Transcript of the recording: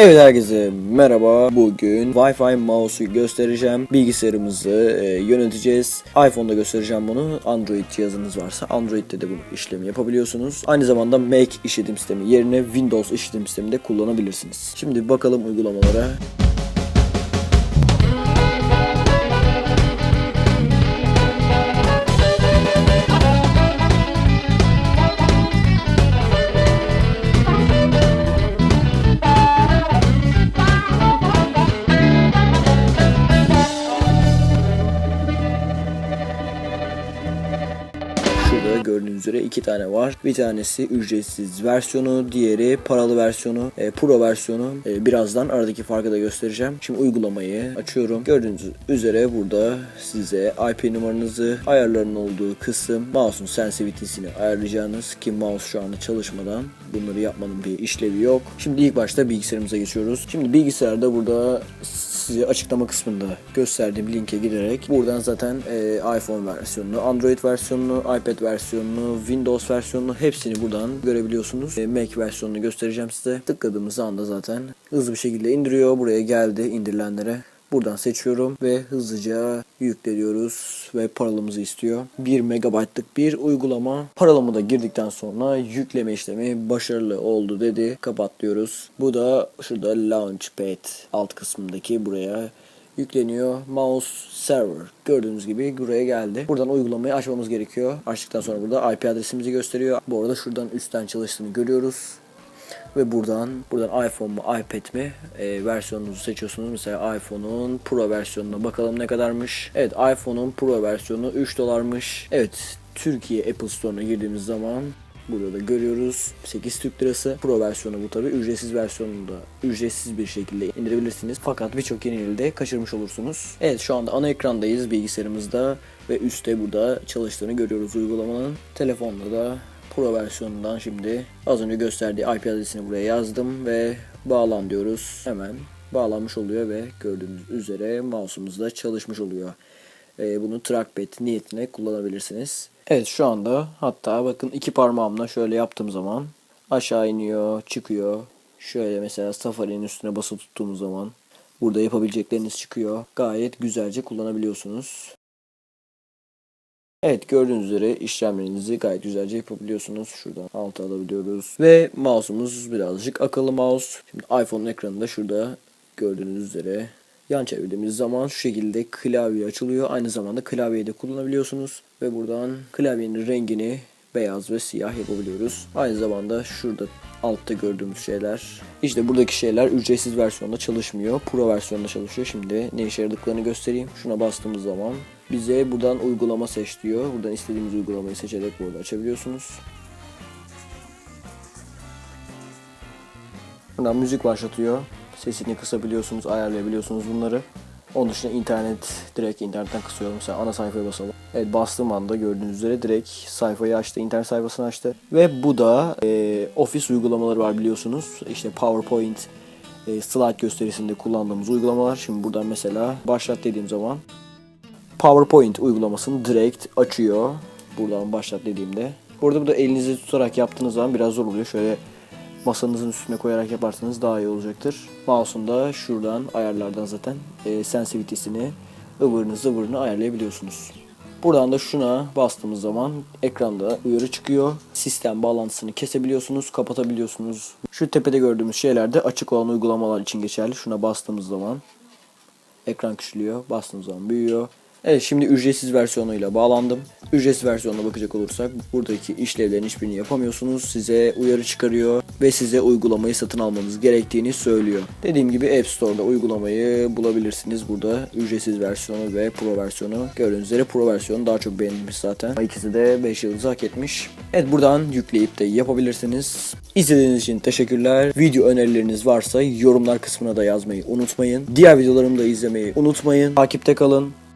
Evet herkese merhaba. Bugün Wi-Fi mouse'u göstereceğim. Bilgisayarımızı e, yöneteceğiz. iPhone'da göstereceğim bunu. Android cihazınız varsa Android'de de bu işlemi yapabiliyorsunuz. Aynı zamanda Mac işletim sistemi yerine Windows işletim sistemi de kullanabilirsiniz. Şimdi bakalım uygulamalara. Gördüğünüz üzere iki tane var. Bir tanesi ücretsiz versiyonu, diğeri paralı versiyonu, e, pro versiyonu. E, birazdan aradaki farkı da göstereceğim. Şimdi uygulamayı açıyorum. Gördüğünüz üzere burada size IP numaranızı, ayarların olduğu kısım, mouse'un sensitivity'sini ayarlayacağınız ki mouse şu anda çalışmadan bunları yapmanın bir işlevi yok. Şimdi ilk başta bilgisayarımıza geçiyoruz. Şimdi bilgisayarda burada size açıklama kısmında gösterdiğim linke giderek buradan zaten e, iPhone versiyonunu, Android versiyonunu, iPad versiyonunu, Windows versiyonunu hepsini buradan görebiliyorsunuz. E, Mac versiyonunu göstereceğim size. Tıkladığımız anda zaten hızlı bir şekilde indiriyor. Buraya geldi indirilenlere. Buradan seçiyorum ve hızlıca yükleniyoruz ve paralımızı istiyor. 1 megabaytlık bir uygulama. Paralımı da girdikten sonra yükleme işlemi başarılı oldu dedi. Kapat diyoruz. Bu da şurada Launchpad alt kısmındaki buraya yükleniyor. Mouse server gördüğünüz gibi buraya geldi. Buradan uygulamayı açmamız gerekiyor. Açtıktan sonra burada IP adresimizi gösteriyor. Bu arada şuradan üstten çalıştığını görüyoruz ve buradan buradan iPhone mu iPad mi e, versiyonunuzu seçiyorsunuz. Mesela iPhone'un Pro versiyonuna bakalım ne kadarmış. Evet iPhone'un Pro versiyonu 3 dolarmış. Evet Türkiye Apple Store'una girdiğimiz zaman Burada da görüyoruz 8 Türk Lirası. Pro versiyonu bu tabi. Ücretsiz versiyonunu da ücretsiz bir şekilde indirebilirsiniz. Fakat birçok yeniliği de kaçırmış olursunuz. Evet şu anda ana ekrandayız bilgisayarımızda ve üstte burada çalıştığını görüyoruz uygulamanın. Telefonda da Pro versiyonundan şimdi az önce gösterdiği IP adresini buraya yazdım ve bağlan diyoruz. Hemen bağlanmış oluyor ve gördüğünüz üzere mouse'umuz da çalışmış oluyor. Ee, bunu trackpad niyetine kullanabilirsiniz. Evet şu anda hatta bakın iki parmağımla şöyle yaptığım zaman aşağı iniyor, çıkıyor. Şöyle mesela Safari'nin üstüne basılı tuttuğumuz zaman burada yapabilecekleriniz çıkıyor. Gayet güzelce kullanabiliyorsunuz. Evet gördüğünüz üzere işlemlerinizi gayet güzelce yapabiliyorsunuz. Şuradan alta alabiliyoruz. Ve mouse'umuz birazcık akıllı mouse. Şimdi iPhone'un ekranında şurada gördüğünüz üzere yan çevirdiğimiz zaman şu şekilde klavye açılıyor. Aynı zamanda klavyeyi de kullanabiliyorsunuz. Ve buradan klavyenin rengini beyaz ve siyah yapabiliyoruz. Aynı zamanda şurada altta gördüğümüz şeyler işte buradaki şeyler ücretsiz versiyonda çalışmıyor. Pro versiyonda çalışıyor. Şimdi ne işe yaradıklarını göstereyim. Şuna bastığımız zaman bize buradan uygulama seç diyor. Buradan istediğimiz uygulamayı seçerek burada açabiliyorsunuz. Buradan müzik başlatıyor. Sesini kısabiliyorsunuz, ayarlayabiliyorsunuz bunları. Onun dışında internet, direkt internetten kısıyorum. Mesela ana sayfaya basalım. Evet bastığım anda gördüğünüz üzere direkt sayfayı açtı, internet sayfasını açtı. Ve bu da e, ofis uygulamaları var biliyorsunuz. İşte PowerPoint, e, slide gösterisinde kullandığımız uygulamalar. Şimdi buradan mesela başlat dediğim zaman PowerPoint uygulamasını direkt açıyor. Buradan başlat dediğimde. Burada burada elinizi tutarak yaptığınız zaman biraz zor oluyor. Şöyle masanızın üstüne koyarak yaparsanız daha iyi olacaktır. Mouse'un da şuradan ayarlardan zaten e, sensitivity'sini, ıvırını zıvırını ayarlayabiliyorsunuz. Buradan da şuna bastığımız zaman ekranda uyarı çıkıyor. Sistem bağlantısını kesebiliyorsunuz, kapatabiliyorsunuz. Şu tepede gördüğümüz şeyler de açık olan uygulamalar için geçerli. Şuna bastığımız zaman ekran küçülüyor. Bastığımız zaman büyüyor. Evet şimdi ücretsiz versiyonuyla bağlandım. Ücretsiz versiyonuna bakacak olursak buradaki işlevlerin hiçbirini yapamıyorsunuz. Size uyarı çıkarıyor ve size uygulamayı satın almanız gerektiğini söylüyor. Dediğim gibi App Store'da uygulamayı bulabilirsiniz. Burada ücretsiz versiyonu ve Pro versiyonu. Gördüğünüz üzere Pro versiyonu daha çok beğenilmiş zaten. İkisi de 5 yıldız hak etmiş. Evet buradan yükleyip de yapabilirsiniz. İzlediğiniz için teşekkürler. Video önerileriniz varsa yorumlar kısmına da yazmayı unutmayın. Diğer videolarımı da izlemeyi unutmayın. Takipte kalın.